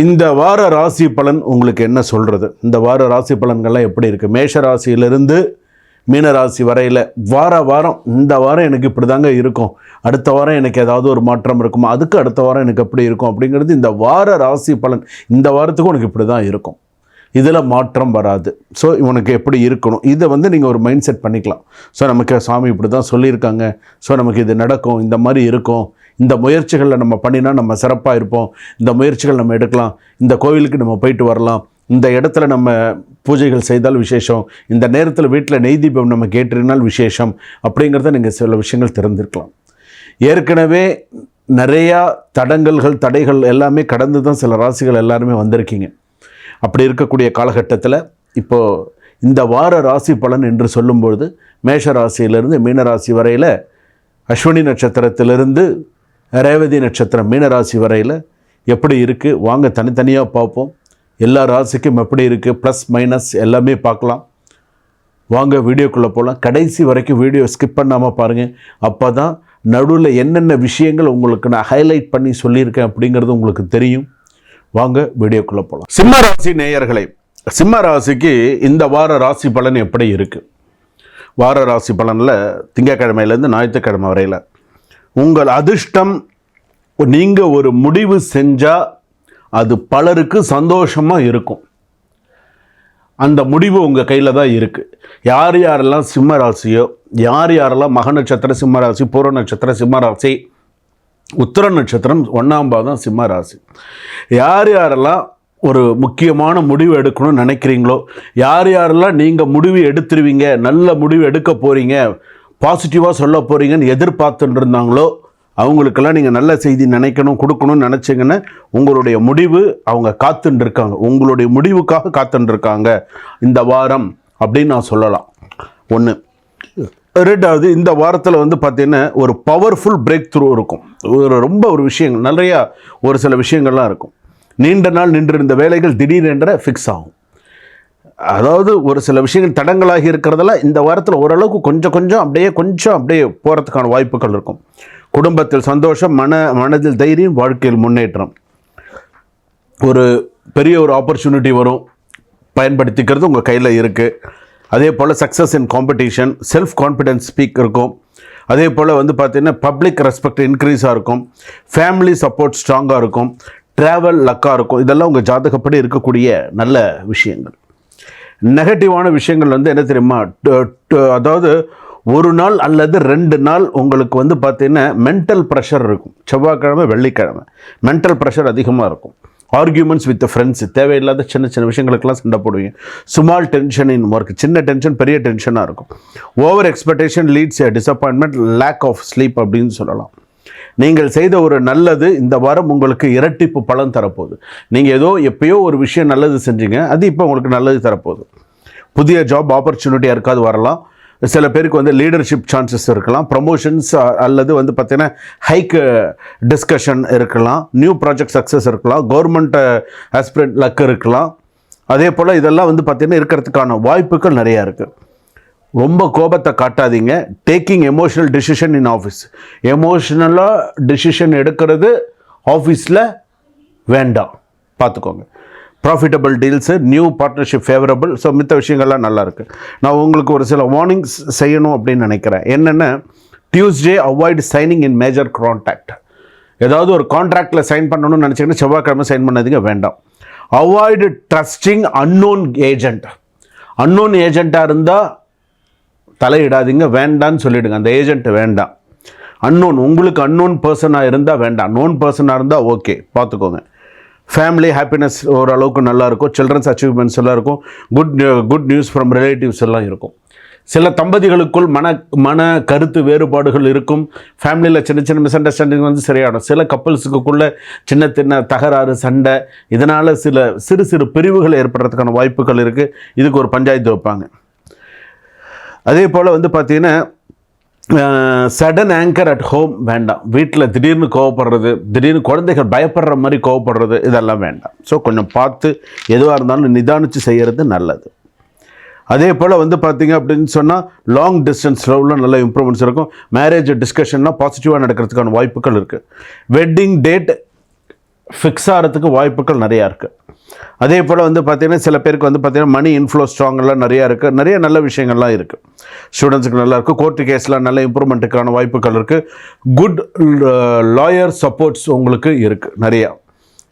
இந்த வார ராசி பலன் உங்களுக்கு என்ன சொல்கிறது இந்த வார ராசி பலன்கள்லாம் எப்படி இருக்குது மேஷ ராசியிலிருந்து மீன ராசி வரையில் வார வாரம் இந்த வாரம் எனக்கு இப்படி தாங்க இருக்கும். அடுத்த வாரம் எனக்கு ஏதாவது ஒரு மாற்றம் இருக்குமா? அதுக்கு அடுத்த வாரம் எனக்கு எப்படி இருக்கும்? அப்படிங்கிறது இந்த வார ராசி பலன் இந்த வாரத்துக்கும் உனக்கு இப்படி தான் இருக்கும். இதில் மாற்றம் வராது. ஸோ இவனுக்கு எப்படி இருக்கணும்? இதை வந்து நீங்கள் ஒரு மைண்ட் செட் பண்ணிக்கலாம். ஸோ நமக்கு சாமி இப்படி தான் சொல்லியிருக்காங்க. ஸோ நமக்கு இது நடக்கும் இந்த மாதிரி இருக்கும். இந்த முயற்சிகளில் நம்ம பண்ணினா நம்ம சிறப்பாக இருப்போம். இந்த முயற்சிகள் நம்ம எடுக்கலாம். இந்த கோவிலுக்கு நம்ம போயிட்டு வரலாம். இந்த இடத்துல நம்ம பூஜைகள் செய்தால் விசேஷம். இந்த நேரத்தில் வீட்டில் நெய் தீபம் நம்ம கேட்டிருந்தால் விசேஷம். அப்படிங்கிறத நீங்கள் சில விஷயங்கள் தெரிந்திருக்கலாம். ஏற்கனவே நிறையா தடங்கல்கள் தடைகள் எல்லாமே கடந்து தான் சில ராசிகள் எல்லாருமே வந்திருக்கீங்க. அப்படி இருக்கக்கூடிய காலகட்டத்தில் இப்போது இந்த வார ராசி பலன் என்று சொல்லும்பொழுது மேஷ ராசியிலிருந்து மீன ராசி வரையில் அஸ்வினி நட்சத்திரத்திலிருந்து ரேவதி நட்சத்திரம் மீனராசி வரையில் எப்படி இருக்குது வாங்க தனித்தனியாக பார்ப்போம். எல்லா ராசிக்கும் எப்படி இருக்குது ப்ளஸ் மைனஸ் எல்லாமே பார்க்கலாம். வாங்க வீடியோக்குள்ளே போகலாம் கடைசி வரைக்கும் வீடியோ ஸ்கிப் பண்ணாமல் பாருங்கள் அப்போ தான் நடுவில் என்னென்ன விஷயங்கள் உங்களுக்கு நான் ஹைலைட் பண்ணி சொல்லியிருக்கேன் அப்படிங்கிறது உங்களுக்கு தெரியும். வாங்க வீடியோக்குள்ளே போகலாம் சிம்ம ராசி நேயர்களே சிம்ம ராசிக்கு இந்த வார ராசி பலன் எப்படி இருக்குது வார ராசி பலனில் திங்கக்கிழமையிலேருந்து ஞாயிற்றுக்கிழமை வரையில் உங்கள் அதிர்ஷ்டம் நீங்கள் ஒரு முடிவு செஞ்சால் அது பலருக்கு சந்தோஷமாக இருக்கும். அந்த முடிவு உங்கள் கையில் தான் இருக்குது யார் யாரெல்லாம் சிம்ம ராசியோ யார் யாரெல்லாம் மக நட்சத்திர சிம்ம ராசி பூர்வ நட்சத்திரம் சிம்ம ராசி உத்தர நட்சத்திரம் ஒன்றாம் பாதம் சிம்ம ராசி. யார் யாரெல்லாம் ஒரு முக்கியமான முடிவு எடுக்கணும்னு நினைக்கிறீங்களோ யார் யாரெல்லாம் நீங்கள் முடிவு எடுத்துருவீங்க நல்ல முடிவு எடுக்க போகிறீங்க பாசிட்டிவாக சொல்ல போகிறீங்கன்னு எதிர்பார்த்துட்டு இருந்தாங்களோ அவங்களுக்கெல்லாம் நீங்கள் நல்ல செய்தி நினைக்கணும் கொடுக்கணும்னு நினச்சிங்கன்னா உங்களுடைய முடிவு அவங்க காத்துட்டுருக்காங்க உங்களுடைய முடிவுக்காக காத்துட்டுருக்காங்க இந்த வாரம் அப்படின்னு நான் சொல்லலாம். ஒன்று ரெண்டாவது இந்த வாரத்தில் வந்து பார்த்திங்கன்னா ஒரு பவர்ஃபுல் பிரேக் த்ரூ இருக்கும். ஒரு ரொம்ப ஒரு விஷயங்கள் நிறையா ஒரு சில விஷயங்கள்லாம் இருக்கும். நீண்ட நாள் நின்றிருந்த வேலைகள் திடீரென்ற ஃபிக்ஸ் ஆகும். அதாவது ஒரு சில விஷயங்கள் தடங்களாகி இருக்கிறதெல்லாம் இந்த வாரத்தில் ஓரளவுக்கு கொஞ்சம் கொஞ்சம் அப்படியே கொஞ்சம் அப்படியே போகிறதுக்கான வாய்ப்புகள் இருக்கும். குடும்பத்தில் சந்தோஷம் மன மனதில் தைரியம் வாழ்க்கையில் முன்னேற்றம். ஒரு பெரிய ஒரு ஆப்பர்ச்சுனிட்டி வரும். பயன்படுத்திக்கிறது உங்கள் கையில் இருக்குது அதே போல் success in competition self confidence speak இருக்கும். அதே போல் வந்து பார்த்திங்கன்னா பப்ளிக் ரெஸ்பெக்ட் இன்க்ரீஸாக இருக்கும். ஃபேமிலி சப்போர்ட் ஸ்ட்ராங்காக இருக்கும். ட்ராவல் லக்காக இருக்கும். இதெல்லாம் உங்கள் ஜாதகப்படி இருக்கக்கூடிய நல்ல விஷயங்கள். நெகட்டிவான விஷயங்கள் வந்து என்ன தெரியுமா? அதாவது ஒரு நாள் அல்லது ரெண்டு நாள் உங்களுக்கு வந்து பார்த்தீங்கன்னா மென்டல் ப்ரெஷர் இருக்கும். செவ்வாய்க்கிழமை வெள்ளிக்கிழமை. மென்டல் ப்ரெஷர் அதிகமாக இருக்கும். ஆர்கியூமெண்ட்ஸ் வித் ஃப்ரெண்ட்ஸ் தேவையில்லாத சின்ன சின்ன விஷயங்களுக்கெல்லாம் சண்டை போடுவீங்க. சுமால் டென்ஷன் இன் ஒர்க் சின்ன டென்ஷன் பெரிய டென்ஷனாக இருக்கும். Over expectation leads a disappointment lack of sleep அப்படின்னு சொல்லலாம். நீங்கள் செய்த ஒரு நல்லது இந்த வாரம் உங்களுக்கு இரட்டிப்பு பலன் தரப்போகுது. நீங்கள் ஏதோ எப்பயோ ஒரு விஷயம் நல்லது செஞ்சீங்க அது இப்போ உங்களுக்கு நல்லது தரப்போகுது. புதிய ஜாப் ஆப்பர்ச்சுனிட்டி யாருக்காவது வரலாம். சில பேருக்கு வந்து லீடர்ஷிப் சான்சஸ் இருக்கலாம். ப்ரமோஷன்ஸ் அல்லது வந்து பார்த்தீங்கன்னா ஹைக்கு டிஸ்கஷன் இருக்கலாம். நியூ ப்ராஜெக்ட் சக்ஸஸ் இருக்கலாம். கவர்மெண்ட் ஆஸ்பிரண்ட் லக் இருக்கலாம். அதே போல் இதெல்லாம் வந்து பார்த்தீங்கன்னா இருக்கிறதுக்கான வாய்ப்புகள் நிறையா இருக்குது ரொம்ப கோபத்தை காட்டாதீங்க. Taking emotional decision in office எமோஷ்னலாக டிசிஷன் எடுக்கிறது ஆஃபீஸில் வேண்டாம். பார்த்துக்கோங்க profitable deals new partnership favourable so மித்த விஷயங்கள்லாம் நல்லாயிருக்கு நான் உங்களுக்கு ஒரு சில வார்னிங்ஸ் செய்யணும் அப்படின்னு நினைக்கிறேன். என்னென்ன Tuesday avoid signing in major contact ஏதாவது ஒரு கான்ட்ராக்டில் சைன் பண்ணணும்னு நினச்சிங்கன்னா செவ்வாய்க்கிழமை சைன் பண்ணாதீங்க வேண்டாம். Avoid trusting unknown agent unknown ஏஜெண்ட்டாக இருந்தால் தலையிடாதீங்க வேண்டான்னு சொல்லிவிடுங்க அந்த ஏஜென்ட்டு வேண்டாம். அன்னோன் உங்களுக்கு அன்னோன் பர்சனாக இருந்தால் வேண்டாம். நோன் பர்சனாக இருந்தால் ஓகே பார்த்துக்கோங்க. ஃபேமிலி ஹாப்பினஸ் ஓரளவுக்கு நல்லா இருக்கும் சில்ட்ரன்ஸ் அச்சீவ்மெண்ட்ஸ் எல்லாம் இருக்கும் good good news from relatives எல்லாம் இருக்கும். சில தம்பதிகளுக்குள் மன மன கருத்து வேறுபாடுகள் இருக்கும். ஃபேமிலியில் சின்ன சின்ன மிஸ் அண்டர்ஸ்டாண்டிங் வந்து சரியாகும் சில கப்பல்ஸுக்குள்ள சின்ன சின்ன தகராறு சண்டை இதனால் சில சிறு சிறு பிரிவுகள் ஏற்படுறதுக்கான வாய்ப்புகள் இருக்குது இதுக்கு ஒரு பஞ்சாயத்து வைப்பாங்க. அதே போல் வந்து பார்த்திங்கன்னா சடன் ஆங்கர் அட் ஹோம் வேண்டாம். வீட்டில் திடீர்னு கோவப்படுறது திடீர்னு குழந்தைகள் பயப்படுற மாதிரி கோவப்படுறது இதெல்லாம் வேண்டாம். ஸோ கொஞ்சம் பார்த்து எதுவாக இருந்தாலும் நிதானித்து செய்கிறது நல்லது. அதே போல் வந்து பார்த்தீங்க அப்படின்னு சொன்னால் லாங் டிஸ்டன்ஸ் லவ்வில் நல்ல இம்ப்ரூவ்மெண்ட்ஸ் இருக்கும். மேரேஜ் டிஸ்கஷன்னா பாசிட்டிவாக நடக்கிறதுக்கான வாய்ப்புகள் இருக்குது வெட்டிங் டேட் ஃபிக்ஸ் ஆகிறதுக்கு வாய்ப்புகள் நிறையா இருக்குது அதே போல் வந்து பார்த்திங்கன்னா சில பேருக்கு வந்து பார்த்திங்கன்னா மணி இன்ஃப்ளோ ஸ்ட்ராங்கெல்லாம் நிறையா இருக்குது நிறைய நல்ல விஷயங்கள்லாம் இருக்குது ஸ்டூடெண்ட்ஸுக்கு நல்லா இருக்குது கோர்ட்டு கேஸ்லாம் நல்ல இம்ப்ரூவ்மெண்ட்டுக்கான வாய்ப்புகள் இருக்குது குட் லாயர் சப்போர்ட்ஸ் உங்களுக்கு இருக்குது நிறையா.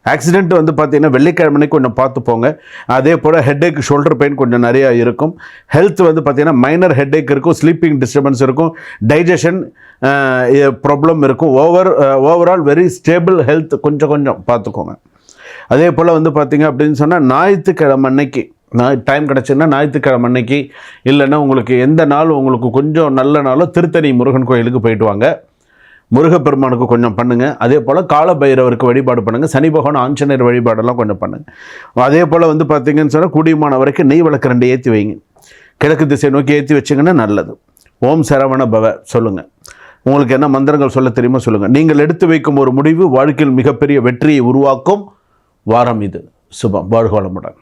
ஆக்சிடென்ட் வந்து பார்த்தீங்கன்னா வெள்ளிக்கிழமைக்கு கொஞ்சம் பார்த்து போங்க. அதே போல் ஹெட்டேக் ஷோல்டர் பெயின் கொஞ்சம் நிறையா இருக்கும். ஹெல்த் வந்து பார்த்திங்கன்னா மைனர் ஹெட்டேக் இருக்கும் ஸ்லீப்பிங் டிஸ்டர்பன்ஸ் இருக்கும் டைஜஷன் ப்ராப்ளம் இருக்கும். Over overall very stable health கொஞ்சம் கொஞ்சம் பார்த்துக்கோங்க. அதே போல் வந்து பார்த்திங்க அப்படின்னு சொன்னால் ஞாயிற்றுக்கிழமை அன்னைக்கு நான் டைம் கிடச்சுன்னா ஞாயிற்றுக்கிழமை அன்னைக்கு இல்லைன்னா உங்களுக்கு எந்த நாள் உங்களுக்கு கொஞ்சம் நல்ல நாளோ திருத்தணி முருகன் கோயிலுக்கு போயிட்டு வாங்க. முருகப்பெருமானுக்கு கொஞ்சம் பண்ணுங்கள் அதே போல் கால பைரவருக்கு வழிபாடு பண்ணுங்கள் சனி பகவான் ஆஞ்சநேயர் வழிபாடெல்லாம் கொஞ்சம் பண்ணுங்கள் அதே போல் வந்து பார்த்தீங்கன்னு சொன்னால் கூடியமான வரைக்கும் நெய் விளக்கு ரெண்டு ஏற்றி வைங்க. கிழக்கு திசை நோக்கி ஏற்றி வச்சிங்கன்னா நல்லது. ஓம் சரவண பவ சொல்லுங்கள் உங்களுக்கு என்ன மந்திரங்கள் சொல்ல தெரியுமோ சொல்லுங்கள் நீங்கள் எடுத்து வைக்கும் ஒரு முடிவு வாழ்க்கையில் மிகப்பெரிய வெற்றியை உருவாக்கும் வாரம் இது. சுபம். வாழ்கோளமுடன்